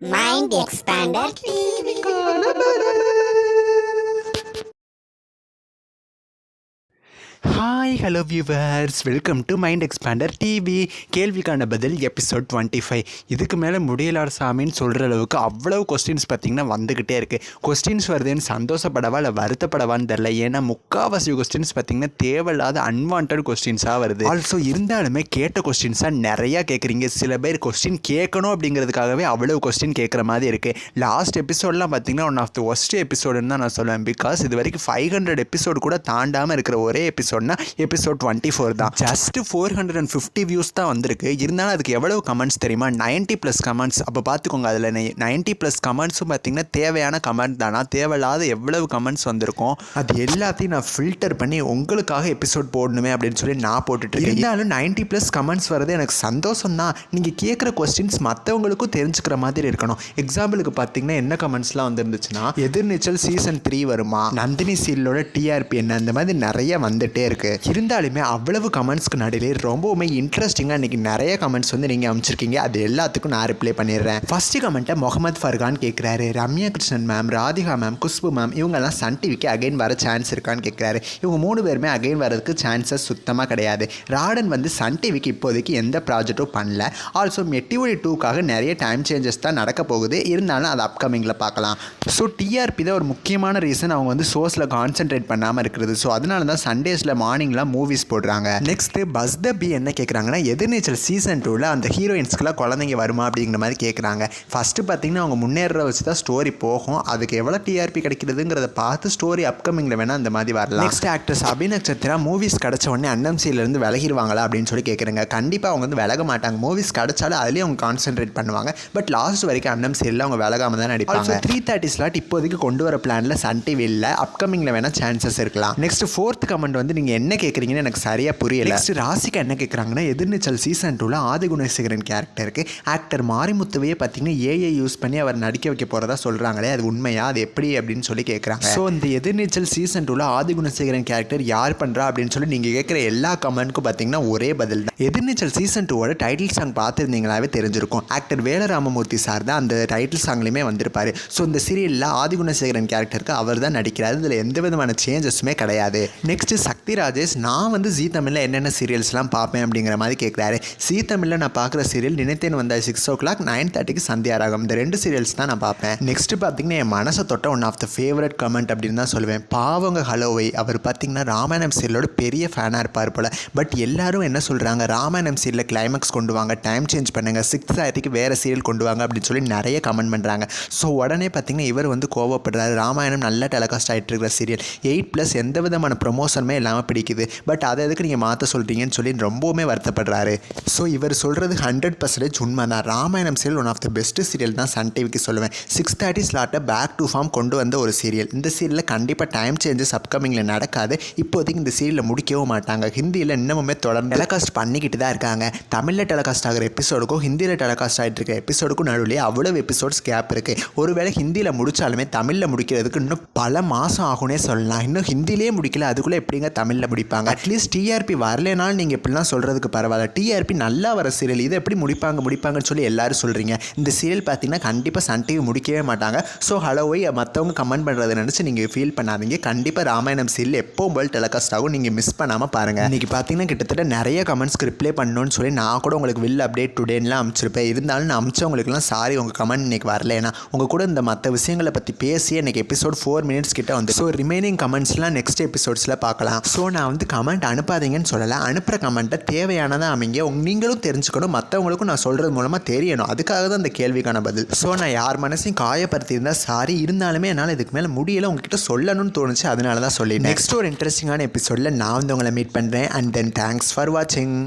Mind Expander TV. Hi hello viewers welcome to Mind Expander TV கேள்விக்கான பதில் episode twenty five இதுக்கு மேலே முடியலார் சாமின்னு சொல்கிற அளவுக்கு அவ்வளோ கொஸ்டின்ஸ் பார்த்திங்கன்னா வந்துக்கிட்டே இருக்குது கொஸ்டின்ஸ் வருதுன்னு சந்தோஷப்படவா இல்லை வருத்தப்படவான்னு தெரில ஏன்னா முக்காவாசி கொஸ்டின்ஸ் பார்த்திங்கன்னா தேவையில்லாத அன்வான்ட் கொஸ்டின்ஸாக வருது. ஆல்சோ இருந்தாலுமே கேட்ட கொஸ்டின்ஸாக நிறையா கேட்குறீங்க சில பேர் கொஸ்டின் கேட்கணும் அப்படிங்கிறதுக்காகவே அவ்வளோ கொஸ்டின் கேட்குற மாதிரி இருக்குது லாஸ்ட் எபிசோட்லாம் பார்த்திங்கன்னா ஒன் ஆஃப் த ஒஸ்ட் எபிசோடுன்னு தான் நான் சொல்லுவேன். பிகாஸ் இது வரைக்கும் ஃபைவ் ஹண்ட்ரட் எபிசோடு கூட தாண்டாமல் இருக்கிற ஒரே பார்த்தீங்கன்னா எபிசோட் டுவெண்ட்டி ஃபோர் தான். Just four hundred and fifty views தான் வந்திருக்கு. இருந்தாலும் அதுக்கு எவ்வளோ கமெண்ட்ஸ் தெரியுமா? நைன்ட்டி ப்ளஸ் கமெண்ட்ஸ் அப்போ பார்த்துக்கோங்க அதில் நைன்ட்டி ப்ளஸ் கமெண்ட்ஸும் பார்த்தீங்கன்னா தேவையான கமெண்ட் தானா? தேவையில்லாத எவ்வளவு கமெண்ட்ஸ் வந்திருக்கும்? அது எல்லாத்தையும் நான் ஃபில்டர் பண்ணி உங்களுக்காக எபிசோட் போடணுமே அப்படின்னு சொல்லி நான் போட்டுட்டு இருந்தாலும் நைன்ட்டி ப்ளஸ் கமெண்ட்ஸ் வரது எனக்கு சந்தோஷம் தான் நீங்கள் கேட்குற கொஸ்டின்ஸ் மற்றவங்களுக்கும் தெரிஞ்சுக்கிற மாதிரி இருக்கணும். எக்ஸாம்பிளுக்கு பார்த்தீங்கன்னா என்ன கமெண்ட்ஸ்லாம் வந்துருந்துச்சுன்னா எதிர்நீச்சல் சீசன் த்ரீ வருமா? நந்தினி சீலோட டிஆர்பி என்ன? அந்த மாதிரி நிறைய வந்துட்டே இருக்கு. இருந்தாலுமே அவ்வளவு கமெண்ட்ஸ்க்கு நடுவில் ரொம்பவுமே இன்ட்ரெஸ்டிங்காக இன்றைக்கி நிறைய கமெண்ட்ஸ் வந்து நீங்கள் அமைச்சிருக்கீங்க அது எல்லாத்துக்கும் நான் ரிப்ளை பண்ணிடுறேன். ஃபஸ்ட்டு கமெண்ட்டை முகமது ஃபர்கான் கேட்குறாரு Ramya Krishnan ma'am Radhika ma'am Khushbu ma'am இவங்கெல்லாம் சன் டிவிக்கு அகைன் வர சான்ஸ் இருக்கான்னு கேட்குறாரு இவங்க மூணு பேருமே அகைன் வரதுக்கு சான்சஸ் சுத்தமாக கிடையாது. ராடன் வந்து சன் டிவிக்கு இப்போதைக்கு எந்த ப்ராஜெக்ட்டும் பண்ணல. ஆல்சோ மெட்டிவொலி டூக்காக நிறைய டைம் சேஞ்சஸ் தான் நடக்க போகுது. இருந்தாலும் அது அப்கமிங்கில் பார்க்கலாம். ஸோ டிஆர்பி தான் ஒரு முக்கியமான ரீசன் அவங்க வந்து சோர்ஸில் கான்சென்ட்ரேட் பண்ணாமல் இருக்கிறது. ஸோ அதனால தான் சண்டேஸில் மார்னிங்லாம் மூவிஸ் போடுறாங்க. நெக்ஸ்ட்டு பஸ் த பி என்ன கேட்குறாங்கன்னா எதிர்நீச்சல் சீசன் டூவில் அந்த ஹீரோயின்ஸ்க்குலாம் குழந்தைங்க வருமா? அப்படிங்கிற மாதிரி கேட்குறாங்க ஃபஸ்ட்டு பார்த்தீங்கன்னா அவங்க முன்னேற வச்சு தான் ஸ்டோரி போகும். அதுக்கு எவ்வளோ டிஆர்பி கிடைக்கிறதுங்கிறத பார்த்து ஸ்டோரி அப்கமிங்கில் வேணால் அந்த மாதிரி வரலாம். நெக்ஸ்ட் ஆக்ட்ரஸ் அபிநக்ஷத்ரா மூவிஸ் கிடச்ச உடனே அன்னம்சியிலேருந்து விலகிடுவாங்களா அப்படின்னு சொல்லி கேட்குறாங்க கண்டிப்பாக அவங்க வந்து விலக மாட்டாங்க. மூவிஸ் கிடச்சாலும் அதுலேயும் அவங்க கான்சென்ட்ரேட் பண்ணுவாங்க. பட் லாஸ்ட் வரைக்கும் அன்னம் சீரில் அவங்க விலகாம தான் நடிப்பாங்க. த்ரீ தேர்ட்டி ஸ்லாட் இப்போதைக்கு கொண்டு வர பிளானில் சன் டிவி இல்லை அப்கமிங்கில் வேணால் சான்சஸ் இருக்கலாம். நெக்ஸ்ட் ஃபோர்த் கமெண்ட் வந்து நீங்கள் என்ன கேட்குறீங்கன்னு எனக்கு சரியாக புரியல. நெக்ஸ்ட் ராசிகா என்ன கேட்குறாங்கன்னா எதிர்நீச்சல் சீசன் டூவில் ஆதிகுணசேகரன் கேரக்டருக்கு ஆக்டர் மாரிமுத்துவையே பார்த்தீங்கன்னா ஏஐ யூஸ் பண்ணி அவர் நடிக்க வைக்க போகிறதா சொல்கிறாங்களே அது உண்மையா? அது எப்படி அப்படின்னு சொல்லி கேட்குறாங்க ஸோ இந்த எதிர்நீச்சல் சீசன் டூவில் ஆதிகுணசேகரன் கேரக்டர் யார் பண்ணுறா அப்படின்னு சொல்லி நீங்கள் கேட்குற எல்லா கமெண்ட்க்கும் பார்த்தீங்கன்னா ஒரே பதில் தான். எதிர்நீச்சல் சீசன் டூவோட டைட்டில் சாங் பார்த்துருந்தீங்களாவே தெரிஞ்சிருக்கும். ஆக்டர் வேலராமமூர்த்தி சார் தான் அந்த டைட்டில் சாங்லையுமே வந்திருப்பாரு. ஸோ இந்த சீரியலில் ஆதிகுணசேகரன் கேரக்டருக்கு அவர் தான் நடிக்கிறாரு. இதில் எந்த விதமான சேஞ்சஸுமே கிடையாது. நெக்ஸ்ட் சக்தி ராஜேஷ் நான் வந்து ஜீ தமிழில் என்னென்ன சீரியல்ஸ்லாம் பார்ப்பேன் அப்படிங்கிற மாதிரி கேட்குறாரு ஜீ தமிழில் நான் பார்க்குற சீரியல் நினைத்தேன் வந்தால் சிக்ஸ் ஓ கிளாக் நைன் தேர்ட்டிக்கு சந்தியாராகம் இந்த ரெண்டு சீரியல்ஸ் தான் நான் பார்ப்பேன். நெக்ஸ்ட் பார்த்தீங்கன்னா என் மனசை தொட்ட one of the favourite comment அப்படின்னு தான் சொல்லுவேன். பாவங்க ஹலோவை அவர் பார்த்தீங்கன்னா ராமாயணம் சீரியலோட பெரிய ஃபேனாக இருப்பார் போல். பட் எல்லாரும் என்ன சொல்கிறாங்க ராமாயணம் சீரியலில் கிளைமேக்ஸ் கொண்டு வாங்க டைம் சேஞ்ச் பண்ணுங்கள் சிக்ஸ் தேர்ட்டிக்கு வேறு சீரியல் கொண்டு வாங்க அப்படின்னு சொல்லி நிறைய கமெண்ட் பண்ணுறாங்க ஸோ உடனே பார்த்தீங்கன்னா இவர் வந்து கோவப்படுறாரு. ராமாயணம் நல்ல டெலகாஸ்ட் ஆகிட்டு இருக்கிற சீரியல். எயிட் ப்ளஸ் எந்த விதமான ப்ரொமோஷனுமே இல்லாமல் பிடிக்குது. பட் அதை எதுக்கு நீங்கள் மாற்ற சொல்கிறீங்கன்னு சொல்லி ரொம்பவுமே வருத்தப்படுறாரு. ஸோ இவர் சொல்கிறது ஹண்ட்ரட் பர்சன்டேஜ் உண்மை தான் Ramayanam serial one of the best serial தான் சன் டிவிக்கு சொல்லுவேன். சிக்ஸ் தேர்ட்டி ஸ்லாட்டை பேக் டு ஃபார்ம் கொண்டு வந்த ஒரு சீரியல் இந்த சீரியலில் கண்டிப்பாக டைம் சேஞ்சஸ் அப்கமிங்கில் நடக்காது. இப்போதைக்கு இந்த சீரியலில் முடிக்கவும் மாட்டாங்க. ஹிந்தியில் இன்னமுமே தொடர்ந்து டெலகாஸ்ட் பண்ணிக்கிட்டு தான் இருக்காங்க. தமிழில் டெலகாஸ்ட் ஆகிற எபிசோடுக்கும் ஹிந்தியில் டெலகாஸ்ட் ஆகிட்டு இருக்க எபிசோடுக்கும் நடுவில் அவ்வளோ எபிசோட்ஸ் கேப் இருக்குது ஒருவேளை ஹிந்தியில் முடித்தாலுமே தமிழில் முடிக்கிறதுக்கு இன்னும் பல மாதம் ஆகும்னே சொல்லலாம். இன்னும் ஹிந்திலேயே முடிக்கல. அதுக்குள்ளே எப்படிங்க தமிழில் முடிப்பாங்க அட்லீஸ்ட் டிஆர்பி வரலைனாலும் நீங்கள் இப்படிலாம் சொல்கிறதுக்கு பரவாயில்ல. டிஆர்பி நல்லா வர சீரியல் இதை எப்படி முடிப்பாங்க முடிப்பாங்கன்னு சொல்லி எல்லாரும் சொல்கிறீங்க இந்த சீரியல் பார்த்தீங்கன்னா கண்டிப்பாக சன் டிவி முடிக்கவே மாட்டாங்க. ஸோ ஹலோவை மற்றவங்க கமெண்ட் பண்ணுறதை நினச்சி நீங்கள் ஃபீல் பண்ணாதீங்க. கண்டிப்பாக ராமாயணம் சீரியல் எப்பவும் போல் டெலகாஸ்ட் ஆகும். நீங்கள் மிஸ் பண்ணாமல் பாருங்கள் இன்றைக்கி பார்த்தீங்கன்னா கிட்டத்தட்ட நிறைய கமெண்ட்ஸ்க்கு ரிப்ளை பண்ணணும்னு சொல்லி நான் கூட உங்களுக்கு வில் அப்டேட் டுடேன்லாம் அனுப்பிச்சிருப்பேன். இருந்தாலும் நான் அமிச்சவங்களுக்குலாம் சாரி உங்கள் கமெண்ட் இன்றைக்கி வரல. ஏன்னா உங்கள் கூட இந்த மற்ற விஷயங்களை பற்றி பேசி எனக்கு எபிசோட் ஃபோர் மினிட்ஸ் கிட்ட வந்து ஸோ ரிமைனிங் கமெண்ட்ஸ்லாம் நெக்ஸ்ட் எபிசோட்ஸில் பார்க்கலாம். ஸோ நான் வந்து கமெண்ட் அனுப்பாதீங்கன்னு சொல்லலை. அனுப்புகிற கமெண்ட்டை தேவையானதாக அமைங்க. உங்க- நீங்களும் தெரிஞ்சுக்கணும். மற்றவங்களுக்கும் நான் சொல்கிறது மூலமாக தெரியணும். அதுக்காக தான் அந்த கேள்விக்கான பதில். ஸோ நான் யார் மனசையும் காயப்படுத்தியிருந்தால் சாரி இருந்தாலுமே என்னால் இதுக்கு மேலே முடியல. உங்ககிட்ட சொல்லணும்னு தோணுச்சு. அதனால தான் சொல்லி நெக்ஸ்ட் ஒரு இன்ட்ரெஸ்டிங்கான எபிசோடில் நான் வந்து உங்களை மீட் பண்ணுறேன் அண்ட் தென் தேங்க்ஸ் ஃபார் வாட்சிங்